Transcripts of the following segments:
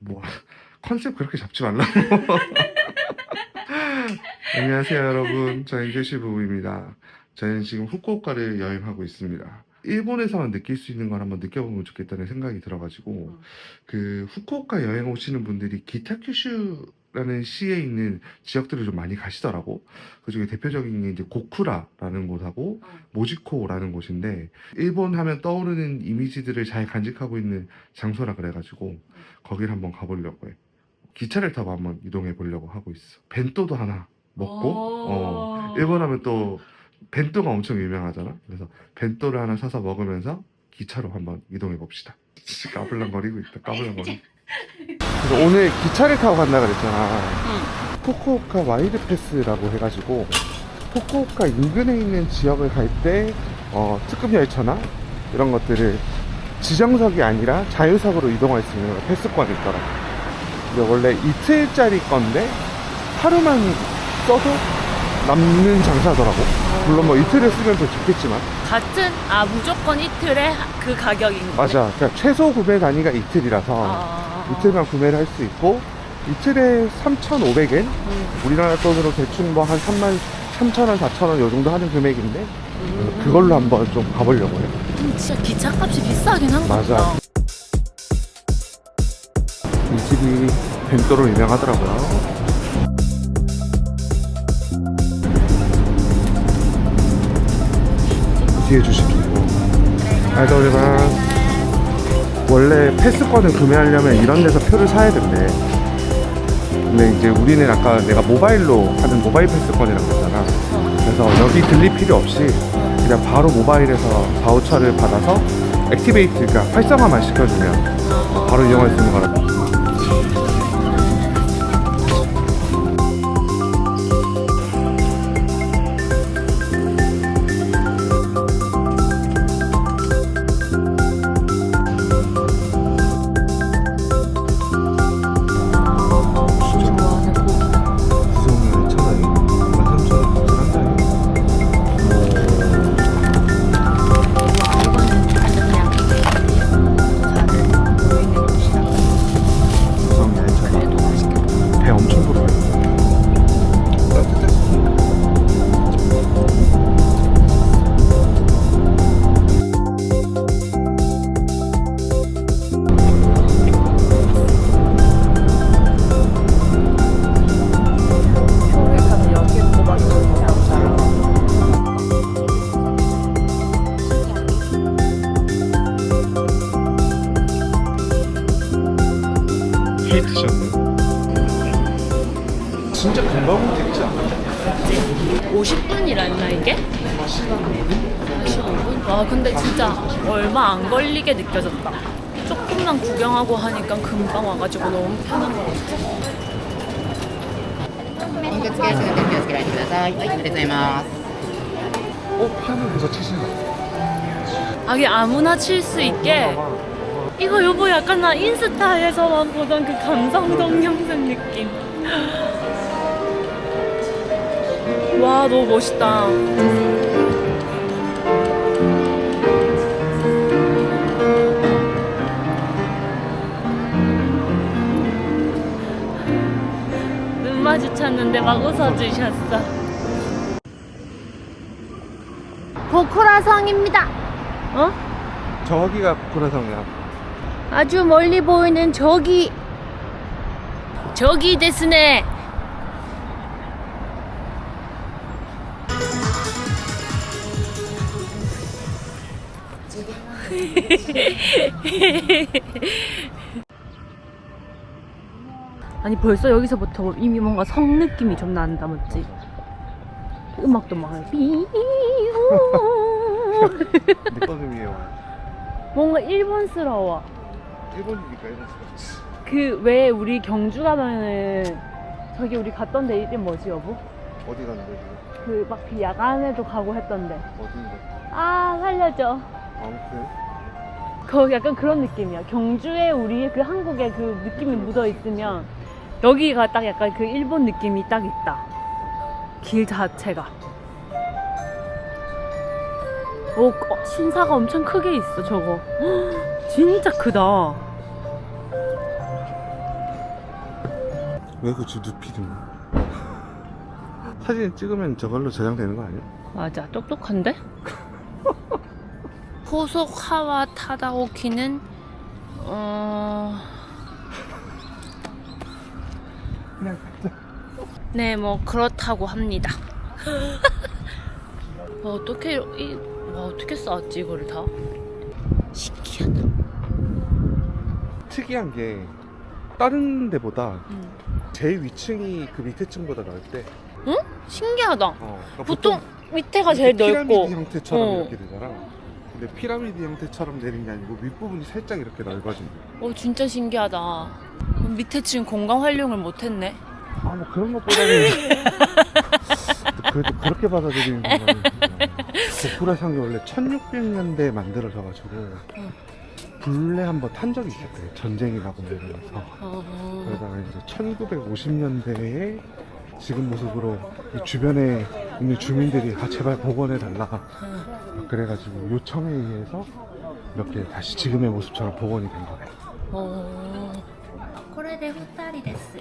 뭐 컨셉 그렇게 잡지 말라고. 안녕하세요 여러분. 저는 제시 부부입니다. 저는 지금 후쿠오카를 여행하고 있습니다. 일본에서만 느낄 수 있는 걸 한번 느껴보면 좋겠다는 생각이 들어가지고 음. 그 후쿠오카 여행 오시는 분들이 기타 큐슈 라는 시에 있는 지역들을 좀 많이 가시더라고. 그 중에 대표적인 게 이제 고쿠라라는 곳하고 어. 모지코라는 곳인데 일본 하면 떠오르는 이미지들을 잘 간직하고 있는 장소라 그래가지고 거기를 한번 가보려고 해. 기차를 타고 한번 이동해 보려고 하고 있어. 벤또도 하나 먹고 어, 일본 하면 또 벤또가 엄청 유명하잖아. 그래서 벤또를 하나 사서 먹으면서 기차로 한번 이동해 봅시다. 까불랑거리고 있다. 까불랑거리. 그래서 오늘 기차를 타고 간다 그랬잖아. 후쿠오카 와이드 패스라고 해가지고 후쿠오카 인근에 있는 지역을 갈때 어, 특급 열차나 이런 것들을 지정석이 아니라 자유석으로 이동할 수 있는 패스권이 있더라. 근데 원래 이틀짜리 건데 하루만 써도 남는 장사더라고. 물론 뭐 이틀을 쓰면 더 좋겠지만 같은 아 무조건 이틀에 그 가격인 거네. 맞아. 그러니까 최소 구매 단위가 이틀이라서 아, 이틀만 구매를 할 수 있고 이틀에 3,500엔 음, 우리나라 돈으로 대충 뭐 한 3만 3,000원, 4,000원 요 정도 하는 금액인데 음. 그걸로 한번 좀 가보려고 해요. 음, 진짜 기차값이 비싸긴 한것 맞아. 이 집이 벤또로 유명하더라고요. 뒤에 주식이고. 알더리만 원래 패스권을 구매하려면 이런 데서 표를 사야 된대. 근데 이제 우리는 아까 내가 모바일로 하는 모바일 패스권이라고 했잖아. 그래서 여기 들릴 필요 없이 그냥 바로 모바일에서 바우처를 받아서 액티베이트, 그러니까 활성화만 시켜주면 바로 이용할 수 있는 거라. 진 헤이트셨네. 진짜 금방 오겠지 않아? 50분이라 했나 이게? 15분? 와 근데 진짜 얼마 안 걸리게 느껴졌다. 조금만 구경하고 하니까 금방 와가지고 너무 편한 것 같아. お受付すぐ手気をつけられてください。はい、ありがとうございます。 어, 피아노 여기서 치신다. 아기 아무나 칠 수 있게 이거 여보 약간 나 인스타에서만 보던 그 감성 동영상 느낌. 와 너무 멋있다. 눈 마주쳤는데 막 웃어주셨어. 고쿠라성입니다. 어? 저기가 고라성이야. 아주 멀리 보이는 저기 저기 데스네 아니 벌써 여기서부터 이미 뭔가 성 느낌이 좀 난다 맞지? 음악도 막 삐우 느낌이에요. 뭔가 일본스러워 일본이니까 일본스럽지. 그왜 우리 경주 가면은 저기 우리 갔던 데 이름 뭐지 여보? 어디 가는 거지? 그 막 그 야간에도 가고 했던데 어디인데? 아 살려줘 아무튼 그 약간 그런 느낌이야 경주에 우리 그 한국의 그 느낌이 묻어 있으면 여기가 딱 약간 그 일본 느낌이 딱 있다 길 자체가 오 어, 신사가 엄청 크게 있어 저거 진짜 크다 왜 그치 눕히든 사진 찍으면 저걸로 저장되는 거 아니야? 맞아, 똑똑한데? 호속하와 타다오키는 어... 네, 뭐 그렇다고 합니다. 와, 어떻게 이 와, 어떻게 쌓았지 이거를 다? 신기하다. 특이한 게 다른 데보다 응. 제일 위층이 그 밑에 층보다 넓대 신기하다. 어, 그러니까 보통 밑에가 제일 이렇게 넓고. 피라미드 형태처럼 어. 이렇게 되잖아. 근데 피라미드 형태처럼 되는 게 아니고 윗부분이 살짝 이렇게 넓어진 거야. 어, 진짜 신기하다. 밑에 지금 공간 활용을 못했네. 아, 뭐 그런 것보다는 그래도 그렇게 받아들이는 거는 고쿠라 상이 원래 1600년대에 만들어져가지고 불에 한번 탄 적이 있었대. 전쟁이 나고 뭐 이러면서. 어... 그러다가 이제 1950년대에 지금 모습으로 이 주변에 있는 주민들이 아 제발 복원해달라 그래가지고 요청에 의해서 몇 개 다시 지금의 모습처럼 복원이 된 거네. 어... これで2人です。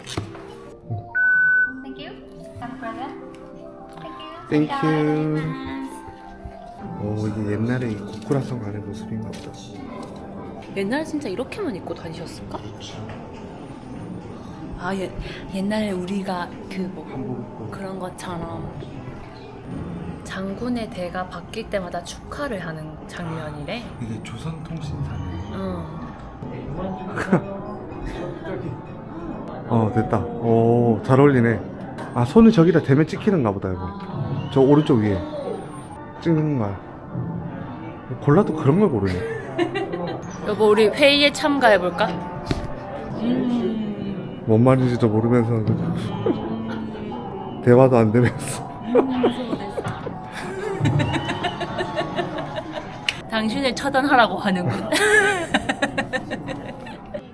Thank you. Have a brother. Thank you. Thank you. 오 이게 옛날에 이 고쿠라성 안의 모습인가 보다. 옛날에 진짜 이렇게만 입고 다니셨을까? 아, 옛, 옛날에 우리가 그 뭐 그런 것처럼 장군의 대가 바뀔 때마다 축하를 하는 장면이래. 이게 조선통신사네. 응. 어 됐다. 오잘 어울리네. 아 손을 저기다 대면 찍히는가 보다 이거. 저 오른쪽 위에 찍는 거야. 골라도 그런 걸 고르네. 여보, 우리 회의에 참가해볼까? 뭔 말인지도 모르면서 대화도 안 되면서. 당신을 처단하라고 하는군.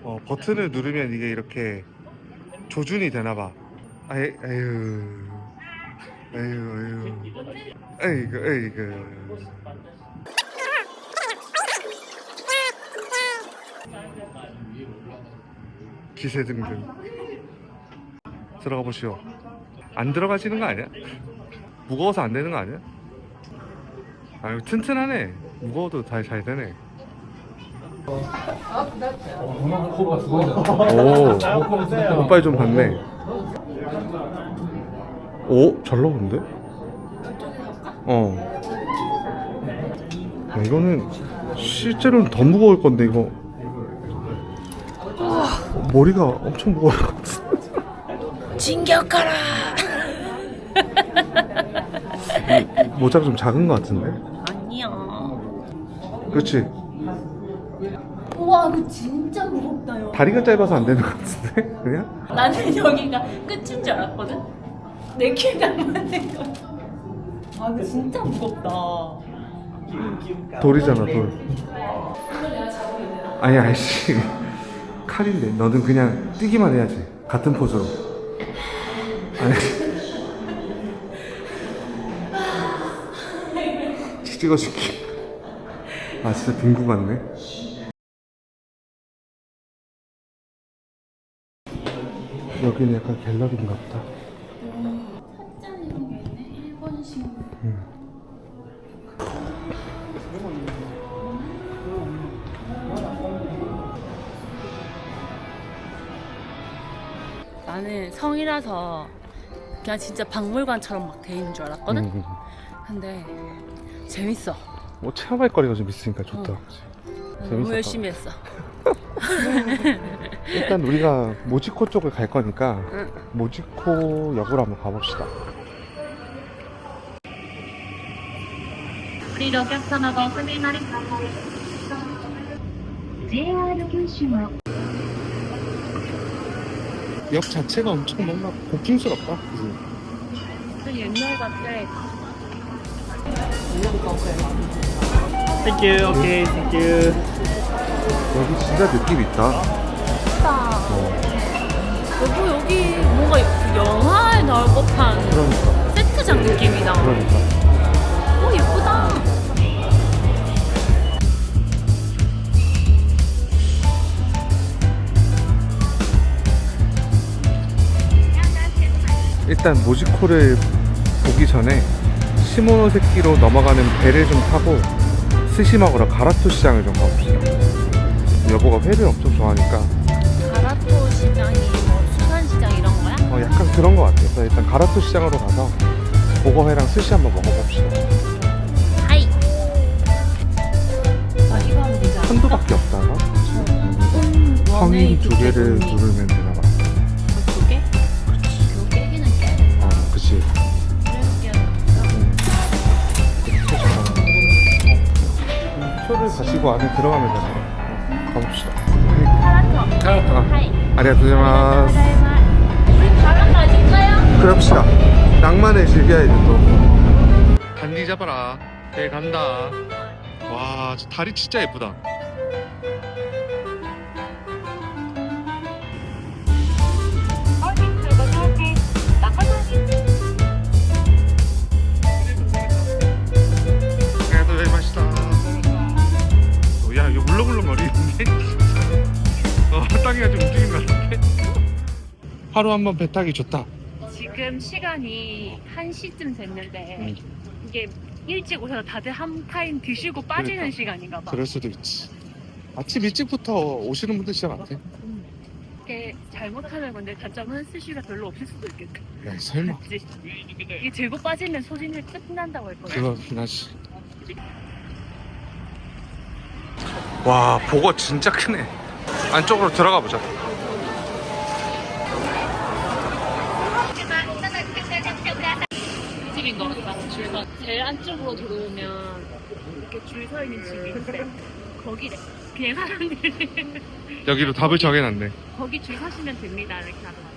어, 버튼을 누르면 이게 이렇게 조준이 되나 봐. 아이, 아유 아유 아유 아이고 아이고 기세 등등 들어가 보시오 안 들어가지는 거 아니야? 무거워서 안 되는 거 아니야? 아유 튼튼하네 무거워도 잘 잘 되네 오, 오빠이 좀 봤네. 오, 잘 나오는데? 어. 야, 이거는 실제로는 더 무거울 건데 이거. 머리가 엄청 같아. 진격하라! 모자가 좀 작은 것 같은데? 아니야. 그렇지. 우와, 이거 진짜 무겁다 요. 다리가 짧아서 안 되는 것 같은데? 그냥? 나는 여기가 끝인 줄 알았거든? 내안 맞는 거. 아, 이거 진짜 무겁다. 돌이잖아 돌 아니 아이씨 칼인데 너는 그냥 뛰기만 해야지. 같은 포즈로. 아니. 찍어줄게. 아 진짜 빙구 같네. 여기는 약간 갤러리인가 보다 나는 성이라서 그냥 진짜 박물관처럼 막 돼 있는 줄 알았거든? 음, 음. 근데 재밌어. 뭐 체험할 거리가 좀 있으니까 좋다 그치? 너무 재밌었다. 열심히 했어. 일단 우리가 모지코 쪽을 갈 거니까 응. 모지코 역으로 한번 가봅시다. 降りるお客様がお積みになります。JR 九州の 역 자체가 엄청 뭔가 고풍스럽다. 그지? 그 옛날 같아. Thank you. Okay, thank you. 여기 진짜 느낌 있다. 어, 여보 여기 뭔가 그 영화에 나올 법한 그러니까. 세트장 느낌이 나. 그러니까. 일단 모지코를 보기 전에 시모노세키로 넘어가는 배를 좀 타고 스시 먹으러 가라토 시장을 좀 가봅시다. 여보가 회를 엄청 좋아하니까 가라토 시장이 뭐 수산시장 이런 거야? 어, 약간 그런 것 같아요. 그래서 일단 가라토 시장으로 가서 보거회랑 스시 한번 먹어봅시다. 하이 아 이거 하면 되지 않을까? 한두 밖에 없다가 음, 성인 두 개를. 누르면 고 안에 들어가면 되나? 가봅시다. 가라토 아, 하이 아리가토자마스. 우리 바람 맞을까요? 그럽시다. 낭만을 즐겨야지 또. 단디 잡아라. 배 간다. 와, 저 다리 진짜 예쁘다. 땅이가 좀 움직인 것 같은데? 하루 한 번 배 타기 좋다. 지금 시간이 1시쯤 됐는데 음. 이게 일찍 오셔서 다들 한 타임 드시고 빠지는 그러니까. 시간인가 봐 그럴 수도 있지. 아침 일찍부터 오시는 분들 진짜 많대. 이게 잘못하는 건데 단점은 스시가 별로 없을 수도 있겠다 야, 설마. 그치? 이게 들고 빠지면 소진이 끝난다고 했거든 그거긴 하지. 와, 보거 진짜 크네. 안쪽으로 들어가 보자. 이 집인 것 같다 줄서 제일 안쪽으로 들어오면 이렇게 줄 서 있는 집이 있대 거기래 그냥 사람들이 여기로 답을 정해놨네. 거기 줄 서시면 됩니다 이렇게 하더라고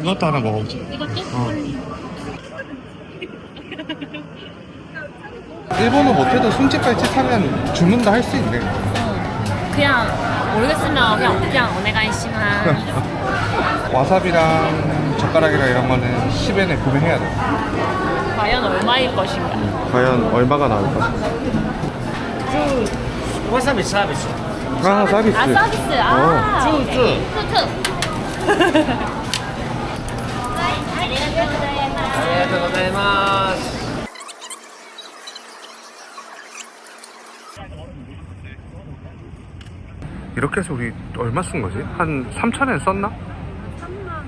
이것도 하나 먹어보자. 이것도? 어. 일본어 못해도 손짓 발짓 하면 주문도 할 수 있네. 그냥 모르겠으면 그냥 그냥 오네가이시만 와사비랑 젓가락이랑 이런 거는 10엔에 구매해야 돼. 과연 얼마일 것인가 과연 얼마가 나올 것인가? 와사비 서비스. 아, 서비스. 아 서비스 아 어. 쭈쭈. 투투 ありがとうございます。 이렇게 해서 우리 얼마 쓴 거지? 한 3천엔 썼나? 3만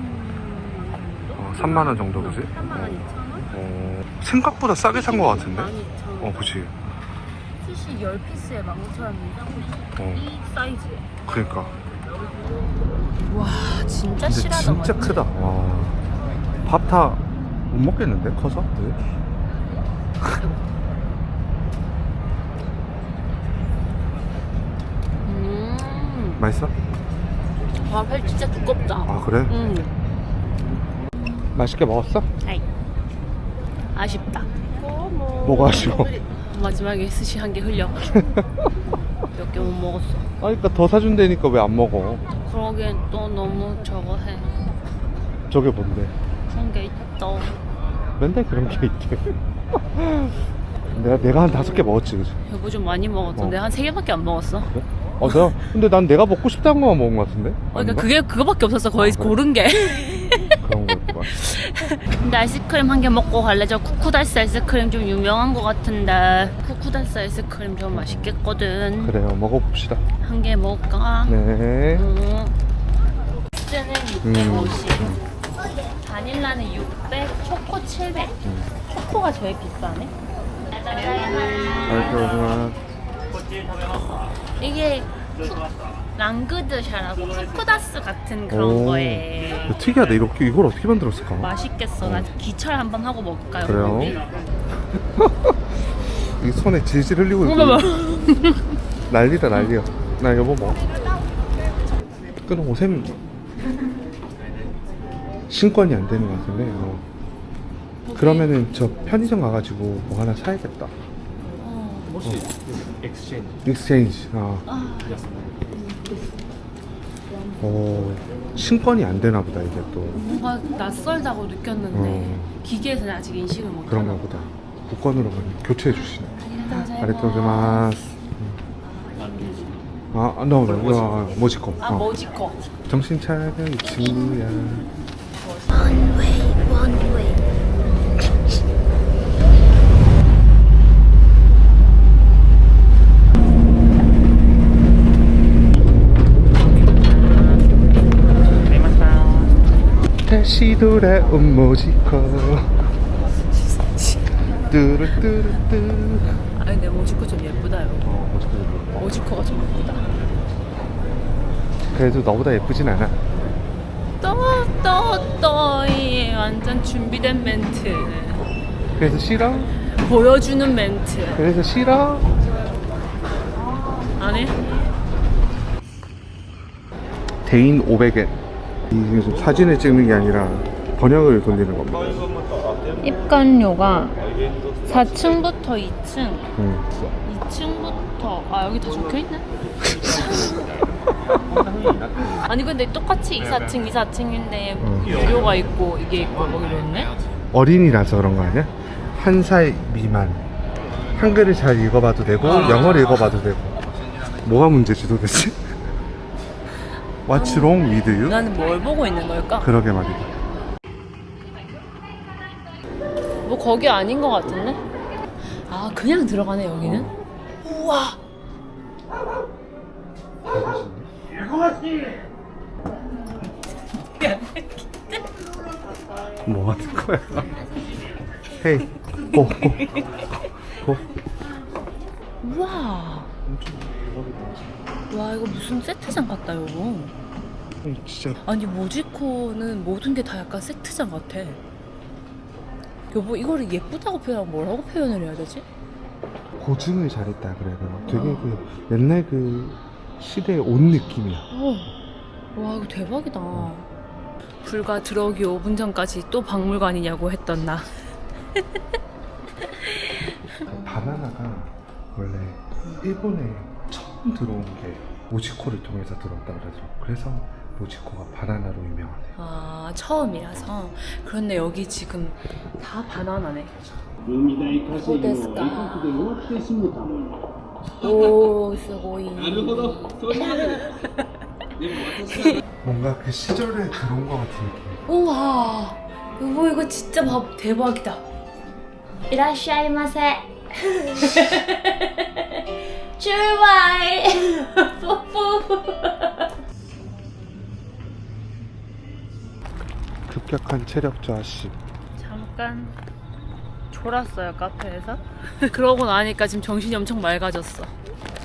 3만 원 정도 그지? 3만 원 2천 원? 어, 생각보다 싸게 산 거 같은데? 12,000원 어, 그치. 스시 10피스에 15,000원 어, 이 사이즈에 그러니까. 와 진짜 근데 실하다 진짜 크다. 와. 밥 다 못 먹겠는데? 커서? 왜? 음 맛있어? 밥이 진짜 두껍다 아, 그래? 음 맛있게 먹었어? 아이 아쉽다 뭐가 아쉬워? 마지막에 스시 한 개 흘려가지고 몇 개 못 먹었어 아, 그러니까 더 사준다니까 왜 안 먹어? 그러기엔 또 너무 저거 해 저게 뭔데? 그런 게 있다 맨날 그런 게 있대. 내가 내가 한 다섯 개 먹었지, 그지? 여보 좀 많이 먹었던데 어. 한세 개밖에 안 먹었어 어, 내가 근데 난 내가 먹고 싶다는 것만 먹은 것 같은데? 어, 그러니까 아닌가? 그게 그거밖에 없었어 거의 아, 그래? 고른 게 그런 거였구만. 근데 아이스크림 한 개 먹고 갈래 저 쿠쿠다스 아이스크림 좀 유명한 것 같은데 쿠쿠다스 아이스크림 좀 맛있겠거든 그래요, 먹어봅시다. 한 개 먹을까? 네. 음. 는 음. 650 바닐라는 600 초코 700 초코가 제일 비싸네 알겠습니다. 이게 쿠, 랑그드샤라고 쿠쿠다스 같은 그런 오. 거에 이거 특이하다. 이렇게 이걸 어떻게 만들었을까? 맛있겠어 나 기철 한번 하고 먹을까요? 그래요? 우리? 이 손에 질질 흘리고 있고. 어머머. 난리다 난리야. 나 여보 먹어. 끊어 오셈 신권이 안 되는 것 같은데. 어. 그러면은 저 편의점 가가지고 뭐 하나 사야겠다. 어. も 엑스체인지. 익스체인지. 아. 아. 어, 신권이 안 되나 보다 이게 또 뭔가 낯설다고 느꼈는데 어. 기계에서 아직 인식을 못 그런가 보다. 복권으로 교체해 주시네. 아리토지마스. 음. 아, 아, 너, 너, 너, 모지코. 아 어. 머지커 정신 차려 이 친구야. 아, 다시 돌아온 모지코 뚜루뚜루뚜 아 근데 모지코 좀 예쁘다 여보. 어 모지코 좀 예뻐. 모지코가 좀 예쁘다. 그래도 너보다 예쁘진 않아 떠떠떠이 완전 준비된 멘트. 그래서 싫어? 보여주는 멘트. 그래서 싫어? 안 해? 대인 500엔 이게 좀 사진을 찍는 게 아니라 번역을 돌리는 겁니다 입관료가 4층부터 2층, 음. 2층부터 아 여기 다 적혀 있네. 아니 근데 똑같이 2, 4층, 2, 4층인데 음. 유료가 있고 이게 있고 뭐 이러네. 어린이라서 그런 거 아니야? 한 살 미만 한글을 잘 읽어봐도 되고 영어를 읽어봐도 되고 뭐가 문제지 도 대체? What's wrong with you? 나는 뭘 보고 있는 걸까? 그러게 말이다 뭐 거기 아닌 것 같은데? 아 그냥 들어가네 여기는? 우와 뭐 하는 거야? 헤이 고, 고, 고. 우와 와 이거 무슨 세트장 같다 여보 음, 진짜. 아니 모지코는 모든 게 다 약간 세트장 같아. 여보 이거를 예쁘다고 표현하고 뭐라고 표현을 해야 되지? 고증을 잘했다 그래야 되나? 되게 그 옛날 그 시대의 옷 느낌이야. 어. 와. 이거 대박이다. 불과 들어오기 5분 전까지 또 박물관이냐고 했던 나. 바나나가 원래 일본에 처음 들어온 게 모지코를 통해서 들어왔다 그러더라고 그래서 모지코가 바나나로 유명하네 아 처음이라서 그런데 여기 지금 다 바나나네 飲み代稼ぎをそうですか遠隔で終わってしもたもの 오すごいなるほどそういうことででも私は 뭔가 그 시절에 들어온 것 같은 느낌 우와 여보 이거 진짜 밥 대박이다 いらっしゃいませ。 출발. 뽀뽀. 급격한 체력 저하씨. 잠깐 졸았어요 카페에서. 그러고 나니까 지금 정신이 엄청 맑아졌어.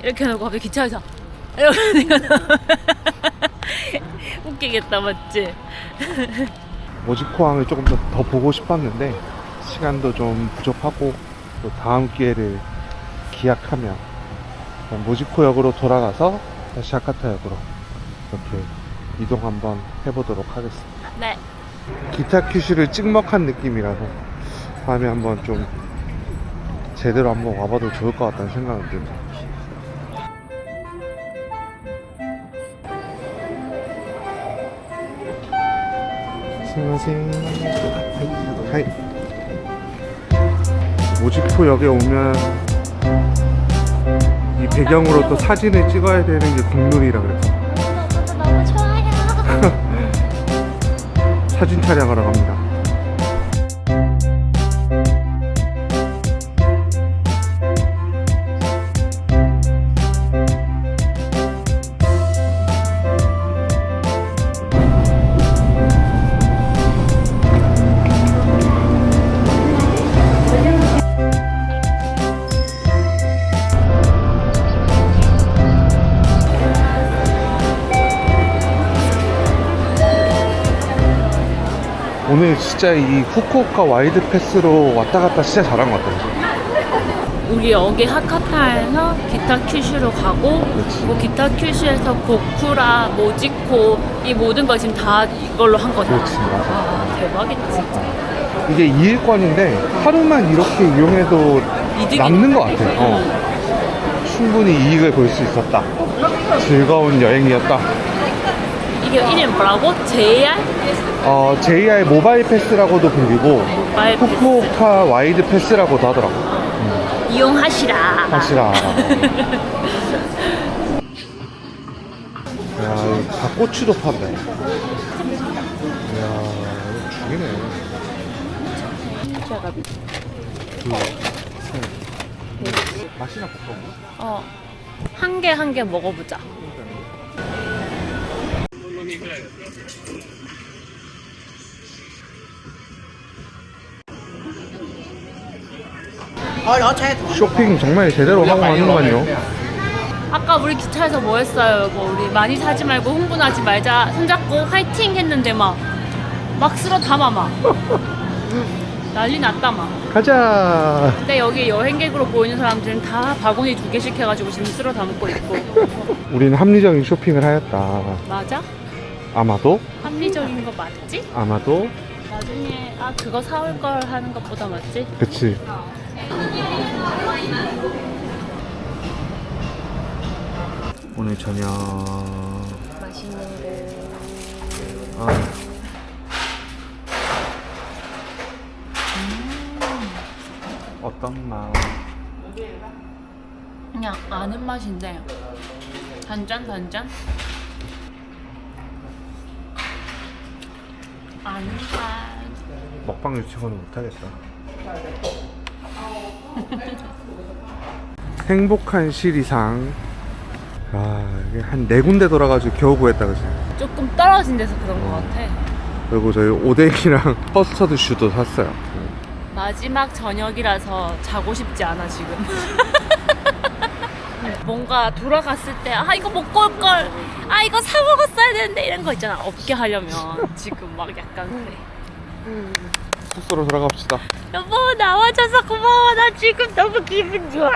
이렇게 해놓고 갑자기 기차에서 이러니까 웃기겠다 맞지? 모지코항을 조금 더, 더 보고 싶었는데 시간도 좀 부족하고 또 다음 기회를 기약하며 모지코역으로 돌아가서 다시 자카타역으로 이렇게 이동 한번 해보도록 하겠습니다. 네 기타 큐슈를 찍먹한 느낌이라서 다음에 한번 좀 제대로 한번 와봐도 좋을 것 같다는 생각은 듭니다. 스미마셍. 하이. 모지코역에 오면 이 배경으로 또 사진을 찍어야 되는 게 국룰이라 그래서 너무 좋아요. 사진 촬영하러 갑니다. 진짜 이 후쿠오카 와이드 패스로 왔다 갔다 진짜 잘한 것 같아요. 우리 여기 하카타에서 기타 큐슈로 가고. 그리고 기타 큐슈에서 고쿠라, 모지코 이 모든 걸 지금 다 이걸로 한 거잖아 그렇지, 맞아. 아 대박이다 진짜 이게 2일권인데 하루만 이렇게 이용해도 이득이 남는 것 같아요. 어. 충분히 이익을 볼 수 있었다. 즐거운 여행이었다. 이게 이름 뭐라고? JR? 어, JR 모바일 패스라고도 불리고 모바일 패스. 후쿠오카 와이드 패스라고도 하더라고. 이용하시라 사실아. 야, 이 닭꼬치도 판다. 이야, 샤가비. 맛이나 볼까? 어. 한 개 한 개 먹어보자. 쇼핑 정말 제대로 하고 가는구만요. 아까 우리 기차에서 뭐 했어요, 여보? 우리 많이 사지 말고 흥분하지 말자. 손잡고 화이팅 했는데 막, 막 쓸어 담아, 막. 난리 났다, 막. 가자. 근데 여기 여행객으로 보이는 사람들은 다 바구니 두 개씩 해가지고 지금 쓸어 담고 있고. 우리는 합리적인 쇼핑을 하였다. 맞아? 아마도 합리적인 거 맞지? 아마도 나중에, 아, 그거 사올 걸 하는 것보다 맞지? 그치. 오늘 저녁 맛있는 거. 아. 어떤 맛? 그냥 아는 맛인데 단짠 단짠 맛 먹방 유치원은 못하겠다. 행복한 시리상. 아, 이게 한 네 군데 돌아가지고 겨우 구했다, 그지? 조금 떨어진 데서 그런 것 같아 그리고 저희 오뎅이랑 커스터드 슈도 샀어요. 마지막 저녁이라서 자고 싶지 않아 지금 뭔가 돌아갔을 때 아 이거 먹고 올 걸 아 이거 사 먹었어야 되는데 이런 거 있잖아 없게 하려면 지금 막 약간 그래 숙소로 돌아갑시다. 여보 나와줘서 고마워 나 지금 너무 기분 좋아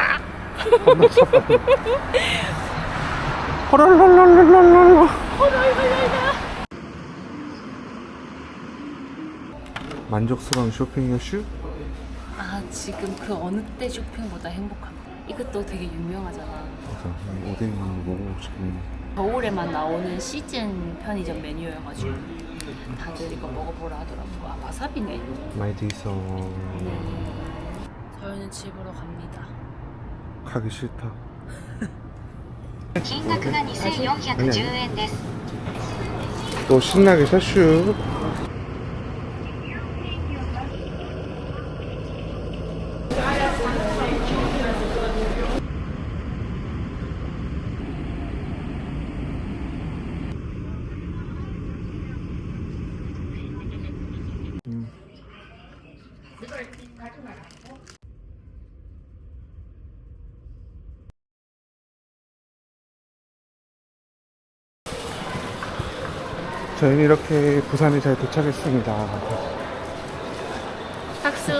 호랄랄랄랄랄랄라. 만족스러운 쇼핑이었슈? 아 지금 그 어느 때 쇼핑보다 행복합니다. 이것도 되게 유명하잖아. 그래서 오뎅 먹고 싶은 겨울에만 나오는 시즌 편의점 메뉴여가지고 다들 이거 먹어보라 하더라고. 아 와사비네. 많이 돼 있어. 저희는 집으로 갑니다. 가기 싫다. 金額が2410円です。 또 신나게 샷슈. 저희는 이렇게 부산에 잘 도착했습니다. 학수.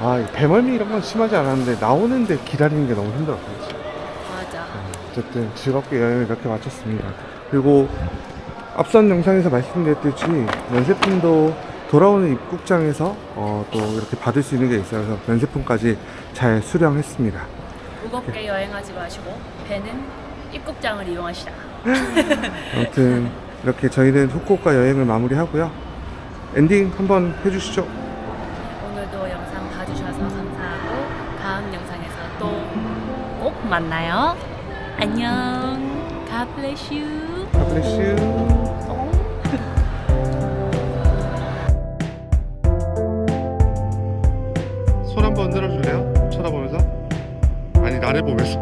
아, 이 배멀미 이런 건 심하지 않았는데 나오는데 기다리는 게 너무 힘들었어요. 진짜. 맞아. 어쨌든 즐겁게 여행을 이렇게 마쳤습니다. 그리고 앞선 영상에서 말씀드렸듯이 면세품도 돌아오는 입국장에서 어, 또 이렇게 받을 수 있는 게 있어요. 그래서 면세품까지 잘 수령했습니다. 무겁게 여행하지 마시고 배는 입국장을 이용하시라. 아무튼 이렇게 저희는 후쿠오카 여행을 마무리하고요. 엔딩 한번 해주시죠. 오늘도 영상 봐주셔서 감사하고 다음 영상에서 또 꼭 만나요. 안녕. God bless you. 가블레슈. 손 한번 흔들어줄래요? 쳐다보면서? 아니 나를 보면서